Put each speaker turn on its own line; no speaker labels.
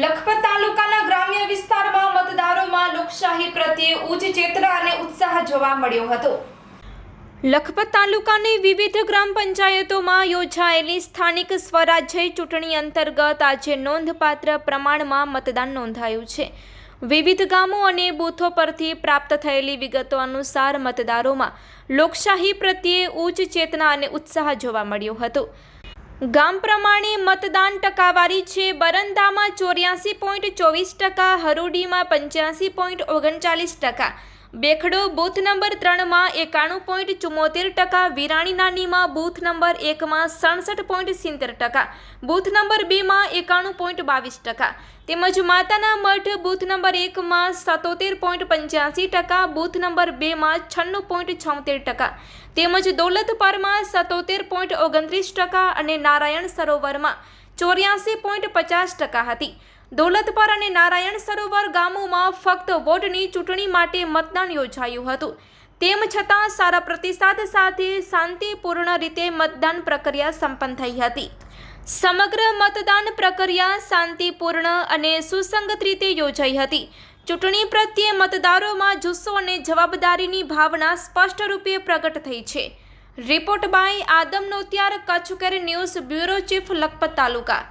લખપત તાલુકાના ગ્રામ્ય વિસ્તારમાં મતદારોમાં લોકશાહી પ્રત્યે ઉચ્ચ ચેતના અને ઉત્સાહ જોવા મળ્યો હતો. લખપત તાલુકાની વિવિધ ગ્રામ પંચાયતોમાં યોજાયેલી સ્થાનિક સ્વરાજ્ય ચૂંટણી અંતર્ગત આજે નોંધપાત્ર પ્રમાણમાં મતદાન નોંધાયું છે. વિવિધ ગામો અને બૂથો પરથી પ્રાપ્ત થયેલી વિગતો અનુસાર મતદારોમાં લોકશાહી પ્રત્યે ઉચ્ચ ચેતના અને ઉત્સાહ જોવા મળ્યો હતો. ગામ પ્રમાણે મતદાન ટકાવારી છે. બરંદામાં ચોર્યાસી પોઈન્ટ ચોવીસ ટકા, હરોડીમાં પંચ્યાસી પોઈન્ટ ઓગણચાલીસ ટકા બેખડો બૂથ નંબર ત્રણમાં એકાણું પોઈન્ટ ચુમ્મોતેર ટકા, વિરાણી નાનીમાં બૂથ નંબર એકમાં સડસઠ પોઈન્ટ સિત્તેર ટકા, બૂથ નંબર બેમાં એકાણું પોઈન્ટ બાવીસ ટકા. તેમજ માતાના મઠ બૂથ નંબર એકમાં સત્તોતેર પોઈન્ટ પંચ્યાસી ટકા, બૂથ નંબર બેમાં છન્નું પોઈન્ટ છોતેર ટકા. તેમજ દોલતપરમાં સત્તોતેર પોઈન્ટ ઓગણત્રીસ ટકા અને નારાયણ સરોવરમાં ચોર્યાસી પોઈન્ટ પચાસ ટકા હતી. દોલતપર અને નારાયણ સરોવર ગામોમાં ફક્ત વોટની ચૂંટણી માટે મતદાન યોજાયું હતું. તેમ છતાં સારા પ્રતિસાદ સાથે શાંતિપૂર્ણ રીતે મતદાન પ્રક્રિયા સંપન્ન થઈ હતી. સમગ્ર મતદાન પ્રક્રિયા શાંતિપૂર્ણ અને સુસંગત રીતે યોજાઈ હતી. ચૂંટણી પ્રત્યે મતદારોમાં જુસ્સો અને જવાબદારીની ભાવના સ્પષ્ટ રૂપે પ્રગટ થઈ છે. Report by Adam Notiyar Kutch care news bureau chief Lakhpat taluka.